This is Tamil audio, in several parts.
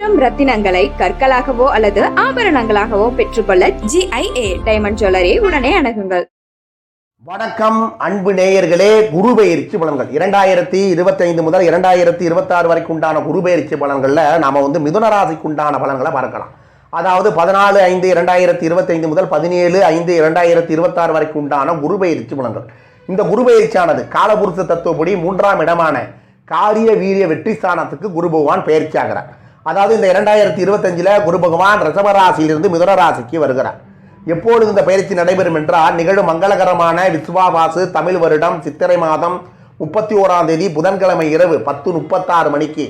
ரத்தினங்களை கற்களாகவோ அல்லது ஆபரணங்களாகவோ பெற்றுக்கொள்ள ஜிஐஏ டைமண்ட் ஜுவல்லரி உடனே அணுகுங்கள். வணக்கம் அன்பு நேயர்களே குரு பயிற்சி பலன்கள். இரண்டாயிரத்தி இருபத்தைந்து முதல் இரண்டாயிரத்தி இருபத்தாறு வரைக்கும் உண்டான குரு பயிற்சி பலன்களில் நாம வந்து மிதுன ராசிக்கு உண்டான பலன்களை பார்க்கலாம். அதாவது பதினாலு ஐந்து இரண்டாயிரத்தி இருபத்தைந்து முதல் பதினேழு ஐந்து இரண்டாயிரத்தி இருபத்தாறு வரைக்கும் உண்டான குரு பயிற்சி பலன்கள். இந்த குரு பயிற்சியானது காலபுருஷ தத்துவப்படி மூன்றாம் இடமான காரிய வீரிய வெற்றி ஸ்தானத்துக்கு குரு பகவான் பயிற்சியாகிறார். அதாவது இந்த இரண்டாயிரத்தி இருபத்தஞ்சில் குரு பகவான் ரிஷபராசியிலிருந்து மிதுன ராசிக்கு வருகிறார். எப்பொழுது இந்த பயிற்சி நடைபெறும் என்றால் நிகழும் மங்களகரமான விஸ்வாவாசு தமிழ் வருடம் சித்திரை மாதம் முப்பத்தி ஓராம் தேதி புதன்கிழமை இரவு பத்து முப்பத்தாறு மணிக்கு.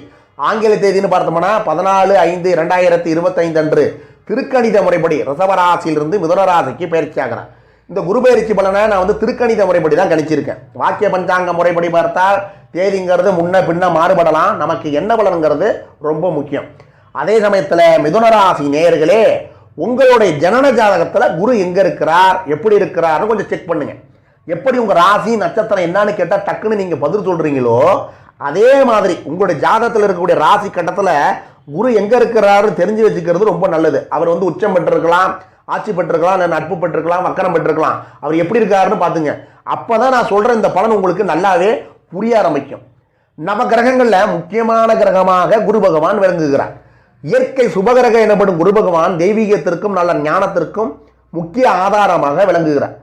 ஆங்கில தேதின்னு பார்த்தோம்னா பதினாலு ஐந்து இரண்டாயிரத்தி இருபத்தைந்து அன்று திருக்கணித முறைப்படி ரிசவராசியிலிருந்து மிதுனராசிக்கு பயிற்சி ஆகிறார். இந்த குரு பயிற்சி பலனை நான் வந்து திருக்கணித முறைப்படி தான் கணிச்சிருக்கேன். வாக்கிய பஞ்சாங்க முறைப்படி பார்த்தால் தேதிங்கிறது முன்ன பின்ன மாறுபடலாம். நமக்கு என்ன பலனுங்கிறது ரொம்ப முக்கியம். அதே சமயத்தில் மிதுன ராசி நேயர்களே உங்களுடைய ஜனன ஜாதகத்தில் குரு எங்கே இருக்கிறார்? எப்படி இருக்கிறார்னு கொஞ்சம் செக் பண்ணுங்க. எப்படி உங்கள் ராசி நட்சத்திரம் என்னன்னு கேட்டால் டக்குன்னு நீங்கள் பதில் சொல்கிறீங்களோ அதே மாதிரி உங்களுடைய ஜாதகத்தில் இருக்கக்கூடிய ராசி கட்டத்தில் குரு எங்கே இருக்கிறாருன்னு தெரிஞ்சு வச்சுக்கிறது ரொம்ப நல்லது. அவர் வந்து உச்சம் பெற்றிருக்கலாம் ஆட்சி பெற்றிருக்கலாம் இல்லை நட்பு பெற்றிருக்கலாம் வக்கரம் பெற்றிருக்கலாம். அவர் எப்படி இருக்காருன்னு பார்த்துங்க. அப்போ தான் நான் சொல்கிற இந்த பலன் உங்களுக்கு நல்லாவே புரிய ஆரம்பிக்கும். நவ கிரகங்களில் முக்கியமான கிரகமாக குரு பகவான் விளங்குகிறார். இயற்கை சுபகிரகம் எனப்படும் குரு பகவான் தெய்வீகத்திற்கும் நல்ல ஞானத்திற்கும் முக்கிய ஆதாரமாக விளங்குகிறார்.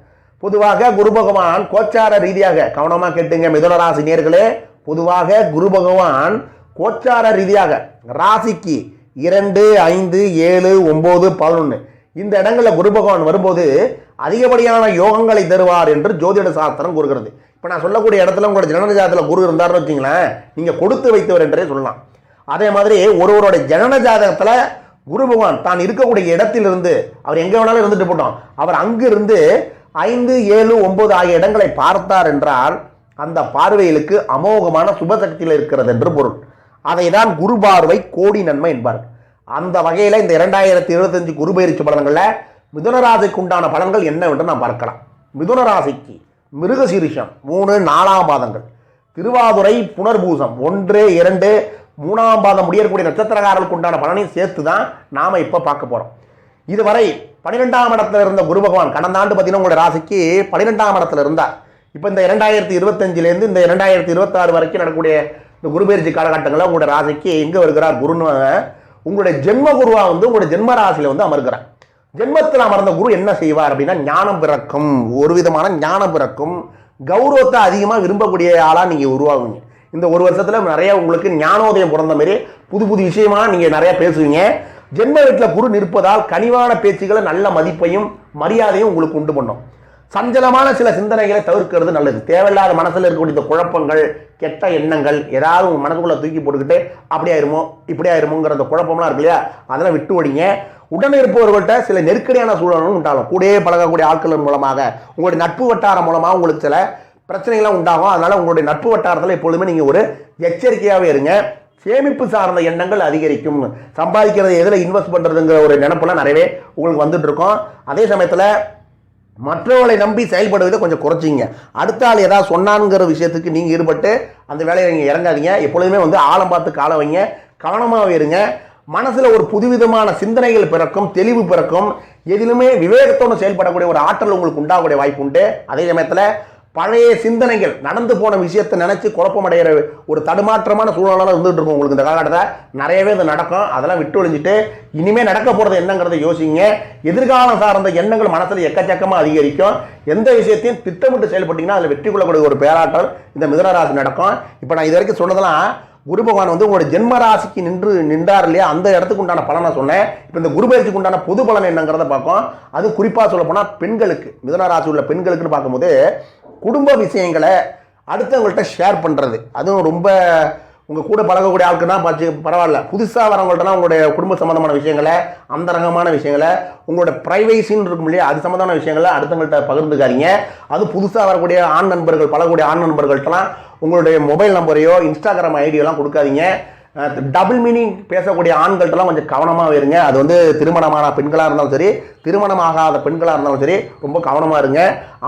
பொதுவாக குரு பகவான் கோச்சார ரீதியாக கவனமாக கேட்டுங்க மிதுனராசி நேர்களே பொதுவாக குரு பகவான் கோச்சார ரீதியாக ராசிக்கு இரண்டு ஐந்து ஏழு ஒம்பது பதினொன்று இந்த இடங்களில் குரு பகவான் வரும்போது அதிகப்படியான யோகங்களை தருவார் என்று ஜோதிட சாஸ்திரம் கூறுகிறது. இப்போ நான் சொல்லக்கூடிய இடத்துல உங்களோட ஜனன ஜாதகத்தில் குரு இருந்தார்னு வச்சிங்களேன் நீங்கள் கொடுத்து வைத்தவர் என்றே சொல்லலாம். அதே மாதிரி ஒருவருடைய ஜனன ஜாதகத்தில் குரு பகவான் தான் இருக்கக்கூடிய இடத்திலிருந்து அவர் எங்கே வேணாலும் இருந்துட்டு போட்டோம் அவர் அங்கிருந்து ஐந்து ஏழு ஒன்பது ஆகிய இடங்களை பார்த்தார் என்றால் அந்த பார்வைகளுக்கு அமோகமான சுபசக்தியில் இருக்கிறது என்று பொருள். அதை தான் குரு பார்வை கோடி நன்மை என்பார் அந்த வகையில் இந்த இரண்டாயிரத்தி இருபத்தஞ்சு குரு பயிற்சி பலன்களில் மிதுனராசிக்கு உண்டான பலன்கள் என்னவென்று நாம் பார்க்கலாம். மிதுனராசிக்கு மிருகசீரிஷம் மூணு நாலாம் பாதங்கள். திருவாதுரை புனர்பூசம் ஒன்று இரண்டு மூணாம் பாதம் முடியக்கூடிய நட்சத்திரக்காரர்களுக்கு உண்டான பலனையும் சேர்த்து தான் நாம் இப்போ பார்க்க போகிறோம் இதுவரை பன்னிரெண்டாம் இடத்துல இருந்த குரு பகவான் கடந்த ஆண்டு பார்த்தீங்கன்னா உங்களுடைய ராசிக்கு பன்னிரெண்டாம் இடத்துல இருந்தார். இப்போ இந்த இரண்டாயிரத்தி இருபத்தஞ்சிலேருந்து இந்த இரண்டாயிரத்தி இருபத்தாறு வரைக்கும் நடக்கக்கூடிய இந்த குரு பயிற்சி காலகட்டங்களில் உங்களுடைய ராசிக்கு எங்கே வருகிறார் குருன்னு உங்களுடைய ஜென்ம குருவா வந்து உங்களுடைய ஜென்ம வந்து அமர்கிறார். ஜென்மத்தில் அமர்ந்த குரு என்ன செய்வார் அப்படின்னா ஞானம் பிறக்கும். ஒரு விதமான ஞானம் பிறக்கும். கௌரவத்தை அதிகமாக விரும்பக்கூடிய ஆளாக நீங்கள் உருவாகுவீங்க இந்த ஒரு வருஷத்தில் நிறைய உங்களுக்கு ஞானோதயம் பிறந்த மாதிரி புது புது விஷயமா நீங்கள் நிறைய பேசுவீங்க. ஜென்ம வீட்டில் குரு நிற்பதால் கனிவான பேச்சுகளை நல்ல மதிப்பையும் மரியாதையும் உங்களுக்கு உண்டு பண்ணும். சஞ்சலமான சில சிந்தனைகளை தவிர்க்கிறது நல்லது. தேவையில்லாத மனசில் இருக்கக்கூடிய இந்த குழப்பங்கள் கெட்ட எண்ணங்கள் ஏதாவது உங்கள் மனதுக்குள்ளே தூக்கி போட்டுக்கிட்டு அப்படி ஆயிருமோ இப்படி ஆயிருமோங்கிற அந்த குழப்பம்லாம் இருக்கு இல்லையா? அதெல்லாம் விட்டு ஓடிங்க. உடனே இருப்பவர்கள்ட்ட சில நெருக்கடியான சூழலும் உண்டாகும். கூடயே பழகக்கூடிய ஆட்கள் மூலமாக உங்களுடைய நட்பு வட்டாரம் மூலமாக உங்களுக்கு சில பிரச்சனைகள்லாம் உண்டாகும். அதனால் உங்களுடைய நட்பு வட்டாரத்தில் எப்பொழுதுமே நீங்கள் ஒரு எச்சரிக்கையாகவே இருங்க. சேமிப்பு சார்ந்த எண்ணங்கள் அதிகரிக்கும். சம்பாதிக்கிறது எதில் இன்வெஸ்ட் பண்ணுறதுங்கிற ஒரு நினப்பெல்லாம் நிறையவே உங்களுக்கு வந்துட்டு இருக்கோம். அதே சமயத்தில் மற்றவர்களை நம்பி செயல்படுவதை கொஞ்சம் குறைச்சிங்க. அடுத்த ஆள் ஏதாவது சொன்னாங்கிற விஷயத்துக்கு நீங்கள் ஈடுபட்டு அந்த வேலையை நீங்கள் இறங்காதீங்க. எப்பொழுதுமே வந்து ஆழம் பார்த்து கால வைங்க. கவனமாக இருங்க. மனசில் ஒரு புதுவிதமான சிந்தனைகள் பிறக்கும் தெளிவு பிறக்கும். எதிலுமே விவேகத்தோடு செயல்படக்கூடிய ஒரு ஆற்றல் உங்களுக்கு உண்டாகக்கூடிய வாய்ப்பு உண்டு. அதே சமயத்தில் பழைய சிந்தனைகள் நடந்து போன விஷயத்தை நினச்சி குழப்பமடைகிற ஒரு தடுமாற்றமான சூழலாக இருந்துகிட்டு இருக்கும் உங்களுக்கு இந்த காலகட்டத்தில். நிறையவே இது நடக்கும். அதெல்லாம் விட்டு ஒழிஞ்சிட்டு இனிமேல் நடக்க போகிறது என்னங்கிறத யோசிங்க. எதிர்காலம் சார்ந்த எண்ணங்கள் மனசில் எக்கச்சக்கமாக அதிகரிக்கும். எந்த விஷயத்தையும் திட்டமிட்டு செயல்பட்டீங்கன்னா அதில் வெற்றி கொள்ளக்கூடிய ஒரு பேராட்டம் இந்த மிதனராசி நடக்கும். இப்போ நான் இது வரைக்கும் சொன்னதெல்லாம் குரு பகவான் வந்து உங்களோட ஜென்ம ராசிக்கு நின்று நின்றார் இல்லையா? அந்த இடத்துக்கு உண்டான பலனை சொன்னேன். இப்போ இந்த குரு பயிற்சிக்கு உண்டான பொது பலன் என்னங்கிறத பார்ப்போம். அது குறிப்பாக சொல்ல போனால் பெண்களுக்கு மிதன ராசி உள்ள பெண்களுக்குன்னு பார்க்கும்போது குடும்ப விஷயங்களை அடுத்தவங்கள்ட்ட ஷேர் பண்ணுறது அதுவும் ரொம்ப உங்கள் கூட பழகக்கூடிய ஆட்கள்னா பார்த்து பரவாயில்ல. புதுசாக வரவங்கள்ட்டலாம் உங்களுடைய குடும்ப சம்மந்தமான விஷயங்களை அந்தரங்கமான விஷயங்களை உங்களோட ப்ரைவேசின்னு இருக்கும் இல்லையா அது சம்மந்தமான விஷயங்களை அடுத்தவங்கள்ட்ட பகிர்ந்துக்காதீங்க. அது புதுசாக வரக்கூடிய ஆண் நண்பர்கள் பழகக்கூடிய ஆண் நண்பர்கள்ட்டலாம் உங்களுடைய மொபைல் நம்பரையோ இன்ஸ்டாகிராம் ஐடியோலாம் கொடுக்காதீங்க. டபுள் மீனிங் பேசக்கூடிய ஆண்கள்ட்டெல்லாம் கொஞ்சம் கவனமாக இருங்க. அது வந்து திருமணமான பெண்களாக இருந்தாலும் சரி திருமணமாகாத பெண்களாக இருந்தாலும் சரி ரொம்ப கவனமாக இருங்க.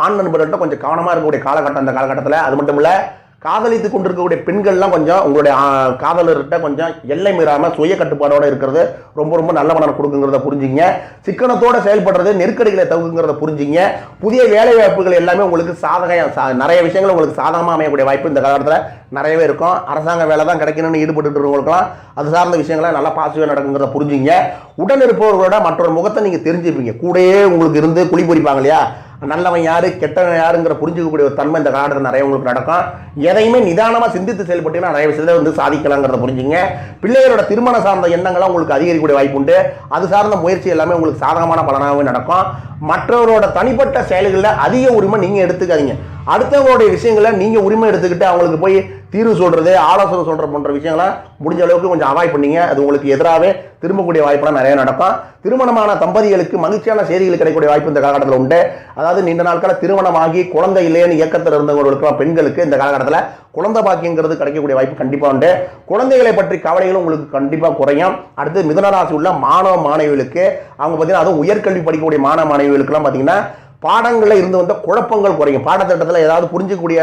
ஆண் நண்பர்கள்ட்ட கொஞ்சம் கவனமாக இருக்கக்கூடிய காலகட்டம் அந்த காலகட்டத்தில். அது மட்டும் இல்லை காதலித்து கொண்டிருக்கக்கூடிய பெண்கள்லாம் கொஞ்சம் உங்களுடைய காதலர்கிட்ட கொஞ்சம் எல்லை மீறாமல் சுய கட்டுப்பாடோடு இருக்கிறது ரொம்ப ரொம்ப நல்ல மனம் கொடுக்குங்கிறத புரிஞ்சுங்க சிக்கனத்தோடு செயல்படுறது நெருக்கடிகளை தவிர்க்குங்கிறத புரிஞ்சுங்க புதிய வேலை வாய்ப்புகள் எல்லாமே உங்களுக்கு சாதக சா- நிறைய விஷயங்கள் உங்களுக்கு சாதகமாக அமையக்கூடிய வாய்ப்பு இந்த காலத்தில் நிறையவே இருக்கும். அரசாங்க வேலை தான் கிடைக்கணும்னு ஈடுபட்டு இருக்கிறவங்களுக்குலாம் அது சார்ந்த விஷயங்களை நல்லா பாசிட்டிவாக நடக்குங்கிறத புரிஞ்சுங்க உடன் இருப்பவர்களோட மற்றொரு முகத்தை நீங்கள் தெரிஞ்சுப்பீங்க. கூடயே உங்களுக்கு இருந்து குழி பொறிப்பாங்க இல்லையா? நல்லவன் யாரு கெட்டவன் யாருங்கிற புரிஞ்சுக்கக்கூடிய ஒரு தன்மை இந்த காலத்தில் நிறைய உங்களுக்கு நடக்கும். எதையுமே நிதானமாக சிந்தித்து செயல்பட்டீங்கன்னா நிறைய விஷயத்தை வந்து சாதிக்கலாங்கிறத புரிஞ்சுங்க. பிள்ளைகளோட திருமணம் சார்ந்த எண்ணங்கள்லாம் உங்களுக்கு அதிகரிக்கக்கூடிய வாய்ப்பு உண்டு. அது சார்ந்த முயற்சி எல்லாமே உங்களுக்கு சாதகமான பலனாகவே நடக்கும். மற்றவரோட தனிப்பட்ட செயல்களில் அதிக உரிமை நீங்கள் எடுத்துக்காதீங்க. அடுத்தவங்களுடைய விஷயங்களை நீங்கள் உரிமை எடுத்துக்கிட்டு அவங்களுக்கு போய் தீர்வு சொல்கிறது ஆலோசனை சொல்கிற போன்ற விஷயங்களை முடிஞ்ச அளவுக்கு கொஞ்சம் அவாய்ட் பண்ணிங்க. அது உங்களுக்கு எதிராகவே திரும்பக்கூடிய வாய்ப்பெல்லாம் நிறைய நடக்கும். திருமணமான தம்பதிகளுக்கு மகிழ்ச்சியான செய்திகள் கிடைக்கக்கூடிய வாய்ப்பு இந்த காலகட்டத்தில் உண்டு. அதாவது நீண்ட நாட்களில் திருமணமாகி குழந்தை இல்லைன்னு இயக்கத்தில் இருந்தவங்களுக்கு பெண்களுக்கு இந்த காலகட்டத்தில் குழந்தை பாக்கியங்கிறது கிடைக்கக்கூடிய வாய்ப்பு கண்டிப்பாக உண்டு. குழந்தைகளை பற்றி கவலைகளும் உங்களுக்கு கண்டிப்பாக குறையும். அடுத்து மிதனராசி உள்ள மாணவ மாணவிகளுக்கு அவங்க பார்த்தீங்கன்னா அதுவும் உயர்கல்வி படிக்கக்கூடிய மாணவ மாணவிகளுக்கெல்லாம் பார்த்தீங்கன்னா பாடங்களில் இருந்து வந்த குழப்பங்கள் குறையும். பாடத்திட்டத்தில் ஏதாவது புரிஞ்சிக்கக்கூடிய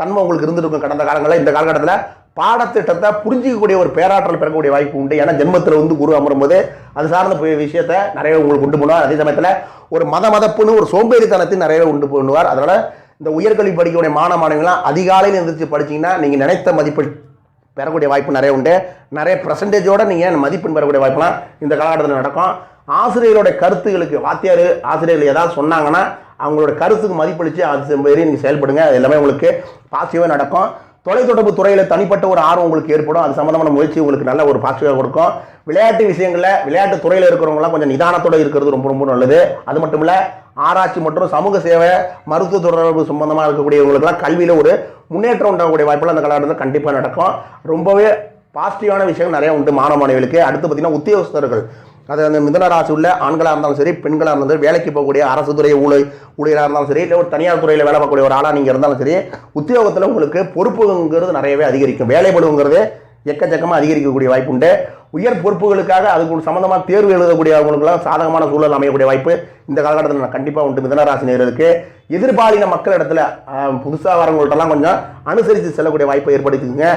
தன்மை உங்களுக்கு இருந்திருக்கும் கடந்த காலங்களில். இந்த காலகட்டத்தில் பாடத்திட்டத்தை புரிஞ்சிக்கக்கூடிய ஒரு பேராற்றல் பெறக்கூடிய வாய்ப்பு உண்டு. ஏன்னா ஜென்மத்தில் வந்து குரு அமரும்போது அது சார்ந்த விஷயத்தை நிறைய உங்களுக்கு உண்டு பண்ணுவார் அதே சமயத்தில் ஒரு மத மதப்புன்னு ஒரு சோம்பேறித்தனத்தை நிறைய உண்டு பண்ணுவார். அதனால் இந்த உயர்கல்வி படிக்கக்கூடிய மாணவ மாணவிகளாம் அதிகாலையில் எந்திரிச்சு படிச்சீங்கன்னா நீங்கள் நினைத்த மதிப்பெண் பெறக்கூடிய வாய்ப்பு நிறைய உண்டு. நிறைய பர்சன்டேஜோடு நீங்கள் மதிப்பெண் பெறக்கூடிய வாய்ப்புலாம் இந்த காலகட்டத்தில் நடக்கும். ஆசிரியர்களுடைய கருத்துகளுக்கு வாத்தியார் ஆசிரியர்கள் ஏதாவது சொன்னாங்கன்னா அவங்களோட கருத்துக்கு மதிப்பளித்து அது மாரி நீங்கள் செயல்படுங்க. அது எல்லாமே உங்களுக்கு பாசிட்டிவாக நடக்கும். தொலைத்தொடர்பு துறையில் தனிப்பட்ட ஒரு ஆர்வம் உங்களுக்கு ஏற்படும். அது சம்மந்தமான முயற்சி உங்களுக்கு நல்ல ஒரு பாசிட்டிவாக கொடுக்கும். விளையாட்டு விஷயங்களில் விளையாட்டு துறையில் இருக்கிறவங்களாம் கொஞ்சம் நிதானத்தோடு இருக்கிறது ரொம்ப ரொம்ப நல்லது. அது மட்டும் இல்லை ஆராய்ச்சி மற்றும் சமூக சேவை மருத்துவ தொடர்பு சம்பந்தமாக இருக்கக்கூடியவங்களுக்குலாம் கல்வியில் ஒரு முன்னேற்றம் உண்டாகக்கூடிய வாய்ப்புகள் அந்த காலகட்டத்தில் கண்டிப்பாக நடக்கும். ரொம்பவே பாசிட்டிவான விஷயங்கள் நிறைய உண்டு மாணவ மாணவிகளுக்கு. அடுத்து பார்த்தீங்கன்னா உத்தியோகஸ்தர்கள். அது அந்த மிதன ராசி உள்ள ஆண்களாக இருந்தாலும் சரி பெண்களாக இருந்தாலும் சரி வேலைக்கு போகக்கூடிய அரசு துறை ஊழல் ஊழியராக இருந்தாலும் சரி இல்லை ஒரு தனியார் துறையில் வேலை பார்க்கக்கூடிய ஒரு ஆளாக நீங்கள் இருந்தாலும் சரி உத்தியோகத்தில் உங்களுக்கு பொறுப்புங்கிறது நிறையவே அதிகரிக்கும். வேலைப்படுங்கிறதே எக்கச்சக்கமாக அதிகரிக்கக்கூடிய வாய்ப்பு உண்டு. உயர் பொறுப்புகளுக்காக அதுக்கு சம்மந்தமாக தேர்வு எழுதக்கூடிய அவங்களுக்குலாம் சாதகமான சூழல் அமையக்கூடிய வாய்ப்பு இந்த காலகட்டத்தில் கண்டிப்பாக உண்டு. மிதனராசி நேர்களுக்கு எதிர்பாலின மக்கள் இடத்துல புதுசாக வரவங்கள்ட்டலாம் கொஞ்சம் அனுசரித்து செல்லக்கூடிய வாய்ப்பை ஏற்படுத்திக்குங்க.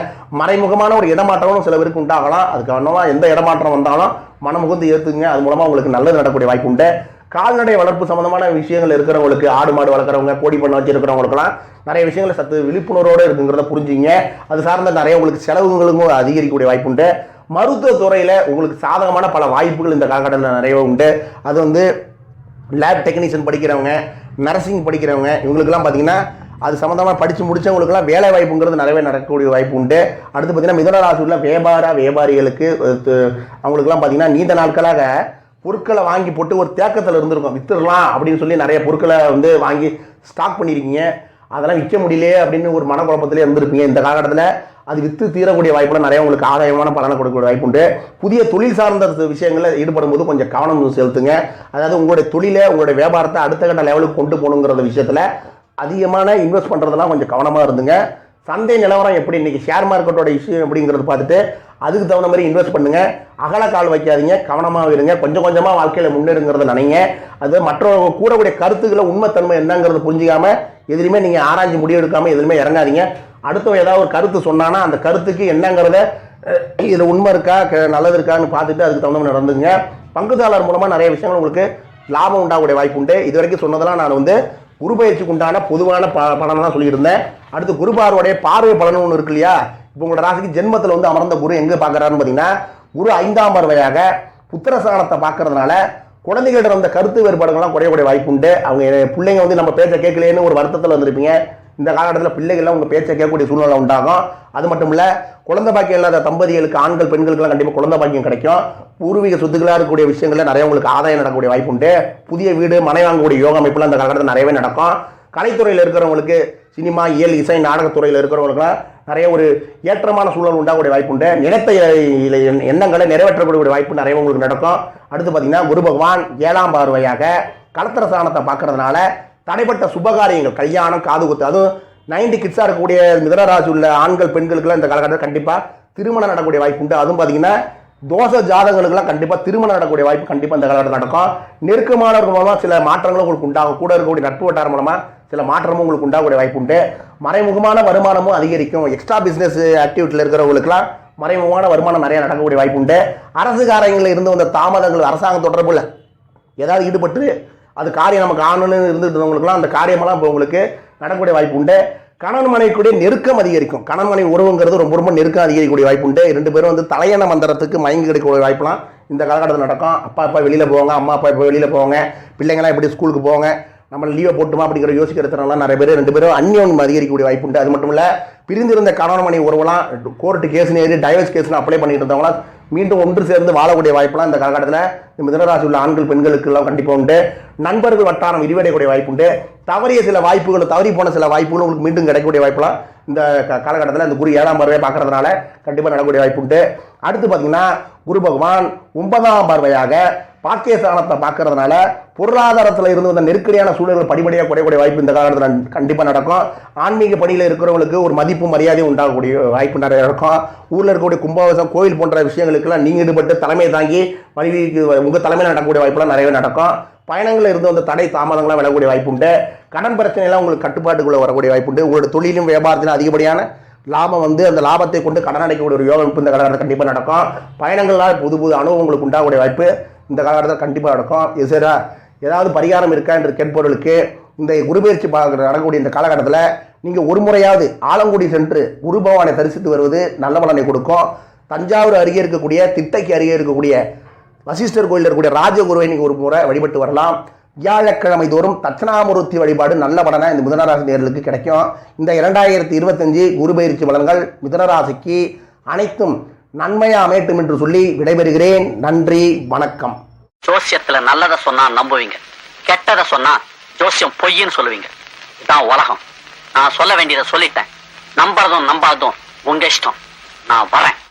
மறைமுகமான ஒரு இடமாற்றமும் சில பேருக்கு உண்டாகலாம். அதுக்கு காரணமாக எந்த இடமாற்றம் வந்தாலும் மனமுகந்து ஏற்றுக்குங்க அது மூலமாக உங்களுக்கு நல்லது நடக்கக்கூடிய வாய்ப்பு உண்டு. கால்நடை வளர்ப்பு சம்மந்தமான விஷயங்கள் இருக்கிறவங்களுக்கு ஆடு மாடு வளர்க்குறவங்க கோடி பண்ண வச்சிருக்கிறவங்களுக்குலாம் நிறைய விஷயங்களை சத்து விழிப்புணர்வோடு இருக்குங்கிறத புரிஞ்சுங்க அது சார்ந்த நிறைய உங்களுக்கு செலவுகளுக்கும் அதிகரிக்கக்கூடிய வாய்ப்பு உண்டு. மருத்துவ துறையில் உங்களுக்கு சாதகமான பல வாய்ப்புகள் இந்த காலகட்டத்தில் நிறைய உண்டு. அது வந்து லேப் டெக்னீஷியன் படிக்கிறவங்க நர்சிங் படிக்கிறவங்க இவங்களுக்குலாம் பார்த்தீங்கன்னா அது சம்மந்தமாக படித்து முடித்தவங்களுக்குலாம் வேலை வாய்ப்புங்கிறது நிறையவே நடக்கக்கூடிய வாய்ப்பு உண்டு. அடுத்து பார்த்தீங்கன்னா மிதனராசி வியாபார வியாபாரிகளுக்கு அவங்களுக்குலாம் பார்த்தீங்கன்னா நீண்ட நாட்களாக பொருட்களை வாங்கி போட்டு ஒரு தேக்கத்தில் இருந்திருக்கும். வித்துடலாம் அப்படின்னு சொல்லி நிறைய பொருட்களை வந்து வாங்கி ஸ்டாக் பண்ணியிருக்கீங்க. அதெல்லாம் விற்க முடியலையே அப்படின்னு ஒரு மனக்குழப்பத்திலே இருந்திருப்பீங்க. இந்த காலகட்டத்தில் அது விற்று தீரக்கூடிய வாய்ப்புலாம் நிறைய உங்களுக்கு ஆதாயமான பலனை கொடுக்கக்கூடிய வாய்ப்பு உண்டு. புதிய தொழில் சார்ந்த விஷயங்களில் ஈடுபடும் போது கொஞ்சம் கவனம் செலுத்துங்க. அதாவது உங்களுடைய தொழிலை உங்களுடைய வியாபாரத்தை அடுத்த கட்ட லெவலுக்கு கொண்டு போகணுங்கிற விஷயத்தில் அதிகமான இன்வெஸ்ட் பண்ணுறதெல்லாம் கொஞ்சம் கவனமாக இருந்துங்க. சந்தை நிலவரம் எப்படி? இன்னைக்கு ஷேர் மார்க்கெட்டோட இஷ்யூ எப்படிங்கிறது பார்த்துட்டு அதுக்கு தகுந்த மாதிரி இன்வெஸ்ட் பண்ணுங்க. அகல கால் வைக்காதீங்க. கவனமாக இருங்க. கொஞ்சம் கொஞ்சமாக வாழ்க்கையில் முன்னேறுங்கிறத நினைங்க. அது மற்றவங்க கூடக்கூடிய கருத்துக்களை உண்மைத்தன்மை என்னங்கிறத புரிஞ்சிக்காமல் எதுலையுமே நீங்கள் ஆராய்ச்சி முடிவெடுக்காமல் எதுலையுமே இறங்காதீங்க. அடுத்தவன் ஏதாவது ஒரு கருத்து சொன்னானா அந்த கருத்துக்கு என்னங்கிறத இதில் உண்மை இருக்கா க- நல்லது இருக்கான்னு பார்த்துட்டு அதுக்கு தகுந்த மாதிரி நடந்துங்க பங்குதாரர் மூலமாக நிறைய விஷயங்கள் உங்களுக்கு லாபம் உண்டாகக்கூடிய வாய்ப்பு உண்டு. இது வரைக்கும் சொன்னதெல்லாம் நான் வந்து குரு பயிற்சிக்கு உண்டான பொதுவான ப பலன் தான் சொல்லியிருந்தேன். அடுத்து குருபார்வருடைய பார்வை பலன் ஒன்று இருக்கு இல்லையா? இப்போ உங்களோட ராசிக்கு ஜென்மத்தில் வந்து அமர்ந்த குரு எங்கே பார்க்குறாருன்னு பார்த்தீங்கன்னா குரு ஐந்தாம் பார்வையாக புத்திரசானத்தை பார்க்கறதுனால குழந்தைகளிடம் அந்த கருத்து வேறுபாடுகள்லாம் குறையக்கூடிய வாய்ப்பு உண்டு அவங்க பிள்ளைங்க வந்து நம்ம பேச்சை கேட்கலேன்னு ஒரு வருத்தத்தில் வந்திருப்பீங்க. இந்த காலகட்டத்தில் பிள்ளைகள்லாம் உங்கள் பேச்சை கேட்கக்கூடிய சூழ்நிலை உண்டாகும். அது மட்டும் இல்லை குழந்தை பாக்கியம் இல்லாத தம்பதிகளுக்கு ஆண்கள் பெண்களுக்குலாம் கண்டிப்பாக குழந்தை பாக்கியம் கிடைக்கும். பூர்வீக சொத்துக்களாக இருக்கக்கூடிய விஷயங்களில் நிறைய உங்களுக்கு ஆதாயம் நடக்கக்கூடிய வாய்ப்பு உண்டு புதிய வீடு மனை வாங்கக்கூடிய யோக அமைப்புலாம் இந்த காலகட்டத்தில் நிறையவே நடக்கும். கலைத்துறையில் இருக்கிறவங்களுக்கு சினிமா இயல் இசை நாடகத்துறையில் இருக்கிறவங்களுக்குலாம் நிறைய ஒரு ஏற்றமான சூழல் உண்டாகக்கூடிய வாய்ப்பு உண்டு. நினைத்த எண்ணங்களை நிறைவேற்றக்கூடிய வாய்ப்பு நிறைய உங்களுக்கு நடக்கும். அடுத்து பார்த்தீங்கன்னா குரு பகவான் ஏழாம் பார்வையாக கலத்திர சாணத்தை பார்க்கறதுனால தடைப்பட்ட சுபகாரியங்கள் கல்யாணம் காது குத்து அதுவும் நைன்டி கிட்ஸாக இருக்கக்கூடிய மிதனராசி உள்ள ஆண்கள் பெண்களுக்கெல்லாம் இந்த காலகட்டத்தில் கண்டிப்பாக திருமணம் நடக்கக்கூடிய வாய்ப்பு உண்டு. அதுவும் பார்த்தீங்கன்னா தோச ஜாதகங்களுக்குலாம் கண்டிப்பாக திருமணம் நடக்கக்கூடிய வாய்ப்பு கண்டிப்பாக இந்த காலகட்டத்தில் நடக்கும். நெருக்கமானவர்கள் மூலமாக சில மாற்றங்களும் உங்களுக்கு உண்டாகும் கூட இருக்கக்கூடிய நட்பு வட்டாரம் மூலமாக சில மாற்றமும் உங்களுக்கு உண்டாகக்கூடிய வாய்ப்பு உண்டு. மறைமுகமான வருமானமும் அதிகரிக்கும். எக்ஸ்ட்ரா பிஸ்னஸ் ஆக்டிவிட்டியில் இருக்கிறவங்களுக்குலாம் மறைமுகமான வருமானம் நிறையா நடக்கக்கூடிய வாய்ப்பு உண்டு. அரசு காரியங்களில் இருந்து வந்த தாமதங்கள் அரசாங்க தொடர்புல ஏதாவது ஈடுபட்டு அது காரியம் நமக்கு ஆணுன்னு இருந்துட்டு இருந்தவங்களுக்குலாம் அந்த காரியமெல்லாம் இப்போ உங்களுக்கு நடக்கக்கூடிய வாய்ப்பு உண்டு. கணவன் மனைவிக்குடைய நெருக்கம் அதிகரிக்கும். கணவன் மனைவி உறவுங்கிறது ரொம்ப ரொம்ப நெருக்கம் அதிகரிக்கக்கூடிய வாய்ப்பு உண்டு. ரெண்டு பேரும் வந்து தலையண மந்திரத்துக்கு மயங்கி கிடைக்கக்கூடிய வாய்ப்புலாம் இந்த காலகட்டத்தில் நடக்கும். அப்பா அப்பா வெளியில் போவாங்க. அம்மா அப்பா இப்போ வெளியில் போவாங்க. பிள்ளைங்களாம் எப்படி ஸ்கூலுக்கு போவாங்க. நம்ம லீவை போட்டுமா அப்படிங்கிற யோசிக்கிறதுனால நிறைய பேர் ரெண்டு பேரும் அந்யோன் அதிகரிக்கக்கூடிய வாய்ப்பு உண்டு. அது மட்டும் இல்லை பிரிந்திருந்த கணவன் மணி உறவுலாம் கோர்ட்டு கேஸ்னு ஏறி டைவர்ஸ் கேஸ்னு அப்ளை பண்ணிட்டு இருந்தவங்களாம் மீண்டும் ஒன்று சேர்ந்து வாழக்கூடிய வாய்ப்புலாம் இந்த காலகட்டத்தில் இந்த மிதனராசி உள்ள ஆண்கள் பெண்களுக்கு எல்லாம் கண்டிப்பாக உண்டு. நண்பர்கள் வட்டாரம் விரிவடையக்கூடிய வாய்ப்பு உண்டு. தவறிய சில வாய்ப்புகள் தவறி போன சில வாய்ப்புகளும் உங்களுக்கு மீண்டும் கிடைக்கக்கூடிய வாய்ப்புலாம் இந்த காலகட்டத்தில் இந்த குரு ஏழாம் பார்வையை பார்க்கறதுனால கண்டிப்பாக நடக்கக்கூடிய வாய்ப்பு உண்டு. அடுத்து பார்த்தீங்கன்னா குரு பகவான் ஒன்பதாம் பார்வையாக பாக்கியஸ்தானத்தை பார்க்கறதுனால பொருளாதாரத்தில் இருந்து வந்த நெருக்கடியான சூழல்கள் படிப்படியாக குறையக்கூடிய வாய்ப்பு இந்த காலத்தில் கண்டிப்பாக நடக்கும். ஆன்மீக பணியில் இருக்கிறவங்களுக்கு ஒரு மதிப்பு மரியாதையும் உண்டாகக்கூடிய வாய்ப்பு நிறைய இருக்கும். ஊரில் இருக்கக்கூடிய கும்பாபிஷேகம் கோயில் போன்ற விஷயங்களுக்கெல்லாம் நீங்கள் ஈடுபட்டு தலைமை தாங்கி மனைவிக்கு உங்கள் தலைமையில் நடக்கக்கூடிய வாய்ப்புலாம் நிறையவே நடக்கும். பயணங்களில் இருந்து வந்த தடை தாமதங்களாக விலகக்கூடிய வாய்ப்பு உண்டு. கடன் பிரச்சனைலாம் உங்களுக்கு கட்டுப்பாட்டுக்குள்ளே வரக்கூடிய வாய்ப்பு உண்டு. உங்களோட தொழிலும் வியாபாரத்திலும் அதிகப்படியான லாபம் வந்து அந்த லாபத்தை கொண்டு கடன் அடைக்கக்கூடிய ஒரு யோகம் இந்த கடன் கண்டிப்பாக நடக்கும். பயணங்களால் புது புது அனுபவங்களுக்கு உண்டாகக்கூடிய வாய்ப்பு. இந்த காலகட்டத்தில் கண்டிப்பாக நடக்கும். எசரா ஏதாவது பரிகாரம் இருக்கா என்று கேட்பவர்களுக்கு இந்த குருபெயர்ச்சி நடக்கக்கூடிய இந்த காலகட்டத்தில் நீங்கள் ஒரு முறையாவது ஆலங்குடி சென்று குரு பகவானை தரிசித்து வருவது நல்ல பலனை கொடுக்கும். தஞ்சாவூர் அருகே இருக்கக்கூடிய திட்டைக்கு அருகே இருக்கக்கூடிய வசிஷ்டர் கோயிலில் இருக்கக்கூடிய ராஜகுருவை நீங்கள் ஒரு முறை வழிபட்டு வரலாம். வியாழக்கிழமை தோறும் தட்சணாமூர்த்தி வழிபாடு நல்ல பலனை இந்த மிதனராசி நேர்களுக்கு கிடைக்கும். இந்த இரண்டாயிரத்தி இருபத்தஞ்சு குரு பயிற்சி பலன்கள் மிதனராசிக்கு அனைத்தும் நன்மையா அமையட்டும் என்று சொல்லி விடைபெறுகிறேன். நன்றி வணக்கம். ஜோசியத்துல நல்லத சொன்னா நம்புவீங்க. கெட்டத சொன்னா ஜோசியம் பொய்ன்னு சொல்லுவீங்க. இதான் உலகம். நான் சொல்ல வேண்டியதை சொல்லிட்டேன். நம்புறதும் நம்பாததும் உங்க இஷ்டம். நான் வரேன்.